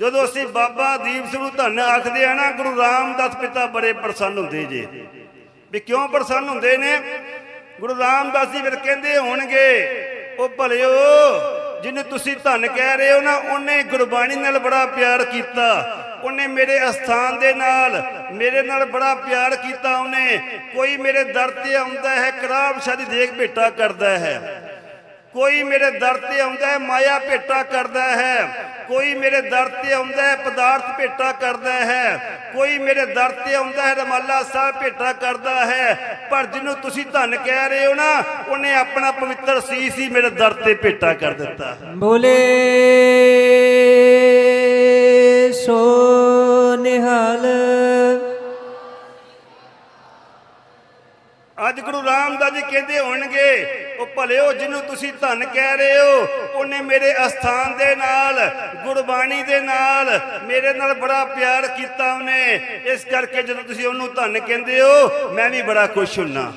ਜਦੋਂ ਅਸੀਂ ਬਾਬਾ ਦੀਪ ਸਿੰਘ ਨੂੰ ਧੰਨ ਆਖਦੇ ਆ ਨਾ, ਗੁਰੂ ਰਾਮਦਾਸ ਪਿਤਾ ਬੜੇ ਪ੍ਰਸੰਨ ਹੁੰਦੇ ਜੇ। ਵੀ ਕਿਉਂ ਪ੍ਰਸੰਨ ਹੁੰਦੇ ਨੇ? ਗੁਰੂ ਰਾਮਦਾਸ ਜੀ ਫਿਰ ਕਹਿੰਦੇ ਹੋਣਗੇ, ਉਹ ਭਲਿਓ ਜਿਹਨੂੰ ਤੁਸੀਂ ਧੰਨ ਕਹਿ ਰਹੇ ਹੋ ਨਾ, ਉਹਨੇ ਗੁਰਬਾਣੀ ਨਾਲ ਬੜਾ ਪਿਆਰ ਕੀਤਾ। ਉਹਨੇ ਮੇਰੇ ਅਸਥਾਨ ਦੇ ਨਾਲ, ਮੇਰੇ ਨਾਲ ਬੜਾ ਪਿਆਰ ਕੀਤਾ ਉਹਨੇ। ਕੋਈ ਮੇਰੇ ਦਰ ਤੇ ਆਉਂਦਾ ਹੈ ਕਰਾਬ ਸ਼ਾਦੀ ਦੇਖ ਭੇਟਾ ਕਰਦਾ ਹੈ। ਕੋਈ ਮੇਰੇ ਦਰ ਤੇ ਆਉਂਦਾ ਹੈ ਮਾਇਆ ਭੇਟਾ ਕਰਦਾ ਹੈ। ਕੋਈ ਮੇਰੇ ਦਰ ਤੇ ਆਉਂਦਾ ਹੈ ਪਦਾਰਥ ਭੇਟਾ ਕਰਦਾ ਹੈ। ਕੋਈ ਮੇਰੇ ਦਰ ਤੇ ਆਉਂਦਾ ਹੈ ਰਮਾਲਾ ਸਾਹਿਬ ਭੇਟਾ ਕਰਦਾ ਹੈ। ਪਰ ਜਿਹਨੂੰ ਤੁਸੀਂ ਧੰਨ ਕਹਿ ਰਹੇ ਹੋ ਨਾ ਉਹਨੇ ਆਪਣਾ ਪਵਿੱਤਰ ਸੀਸ ਹੀ ਮੇਰੇ ਦਰ ਤੇ ਭੇਟਾ ਕਰ ਦਿੱਤਾ। ਬੋਲੇ ਸੋ ਨਿਹਾਲ। ਅੱਜ ਗੁਰੂ ਰਾਮਦਾਸ ਜੀ ਕਹਿੰਦੇ ਹੋਣਗੇ ਉਹ ਭਲਿਓ ਜਿਹਨੂੰ ਤੁਸੀਂ ਧੰਨ ਕਹਿ ਰਹੇ ਹੋ, ਉਹਨੇ ਮੇਰੇ ਅਸਥਾਨ ਦੇ ਨਾਲ, ਗੁਰਬਾਣੀ ਦੇ ਨਾਲ, ਮੇਰੇ ਨਾਲ ਬੜਾ ਪਿਆਰ ਕੀਤਾ ਉਹਨੇ। ਇਸ ਕਰਕੇ ਜਦੋਂ ਤੁਸੀਂ ਉਹਨੂੰ ਧੰਨ ਕਹਿੰਦੇ ਹੋ, ਮੈਂ ਵੀ ਬੜਾ ਖੁਸ਼ ਹੁੰਨਾ।